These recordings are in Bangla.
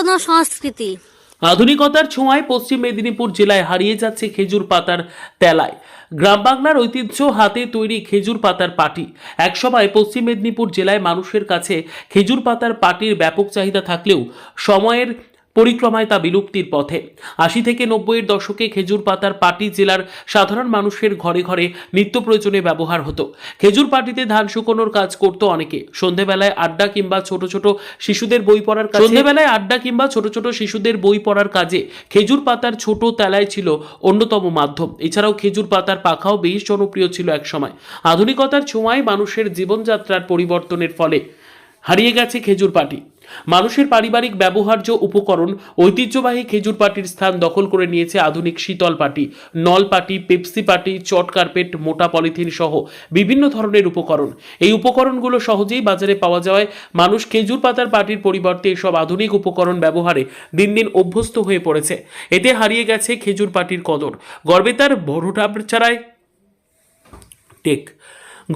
পুরনো সংস্কৃতি। আধুনিকতার ছোঁয়ায় পশ্চিম মেদিনীপুর জেলায় হারিয়ে যাচ্ছে খেজুর পাতার তেলায়। গ্রাম বাংলার ঐতিহ্য হাতে তৈরি খেজুর পাতার পাটি। একসময় পশ্চিম মেদিনীপুর জেলায় মানুষের কাছে খেজুর পাতার পাটির ব্যাপক চাহিদা থাকলেও সময়ের পরিক্রমায় তা বিলুপ্তির পথে। আশি থেকে নব্বইয়ের দশকে খেজুর পাতার পাটি জেলার সাধারণ মানুষের ঘরে ঘরে নিত্য প্রয়োজনে ব্যবহার হতো। খেজুর পাটিতে ধান শুকোনোর কাজ করতো অনেকে। সন্ধেবেলায় আড্ডা কিংবা ছোট ছোট শিশুদের বই পড়ার কাজে সন্ধেবেলায় আড্ডা কিংবা ছোট ছোট শিশুদের বই পড়ার কাজে খেজুর পাতার ছোট তেলায় ছিল অন্যতম মাধ্যম। এছাড়াও খেজুর পাতার পাখাও বেশ জনপ্রিয় ছিল একসময়। আধুনিকতার ছোঁয়ায় মানুষের জীবনযাত্রার পরিবর্তনের ফলে হারিয়ে গেছে খেজুর পাটি। মানুষের পারিবারিক ব্যবহার্য উপকরণ, ঐতিহ্যবাহী খেজুর পাটির স্থান দখল করে নিয়েছে আধুনিক শীতল পাটি, নল পাটি, পেপসি পাটি, চট কার্পেট, মোটা পলিথিন সহ বিভিন্ন ধরনের উপকরণ। এই উপকরণগুলো সহজেই বাজারে পাওয়া যাওয়ায় মানুষ খেজুর পাতার পাটির পরিবর্তে এসব আধুনিক উপকরণ ব্যবহারে দিন দিন অভ্যস্ত হয়ে পড়েছে। এতে হারিয়ে গেছে খেজুর পাটির কদর। গর্বে তার বড় ছাড়ায় টেক।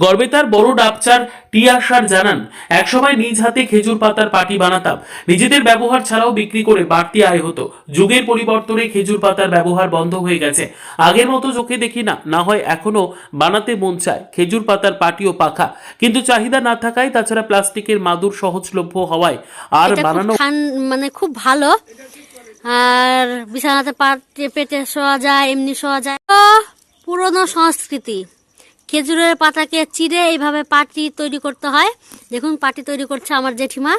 গর্বে তার বড় ডাবচার টিয়াসার জানান একসময় নিজ হাতে খেজুর পাতার পাটি বানাতাম। নিজেদের ব্যবহার ছাড়াও বিক্রি করে বাড়তি আয় হতো। যুগের পরিবর্তনে খেজুর পাতার ব্যবহার বন্ধ হয়ে গেছে। আগের মতো চোখে দেখি না না হয় এখনও বানাতে মন চায়। খেজুর পাতার পাটি ও পাখা। কিন্তু চাহিদা না থাকায় তাছাড়া প্লাস্টিকের মাদুর সহজলভ্য হওয়ায় আর বানানো মানে খুব ভালো। আর বিছানাতে পেটে শোয়া যায় এমনি শোয়া যায়। পুরনো সংস্কৃতি। খেজুরের পাতাকে চিড়ে এইভাবে পাটি তৈরি করতে হয়। দেখুন, পাটি তৈরি করছে আমার জেঠিমা।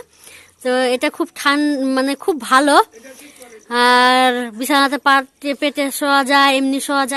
তো এটা খুব ঠান মানে খুব ভালো। আর বিছানাতে পাটে পেটে শোয়া যায়, এমনি শোয়া যায়।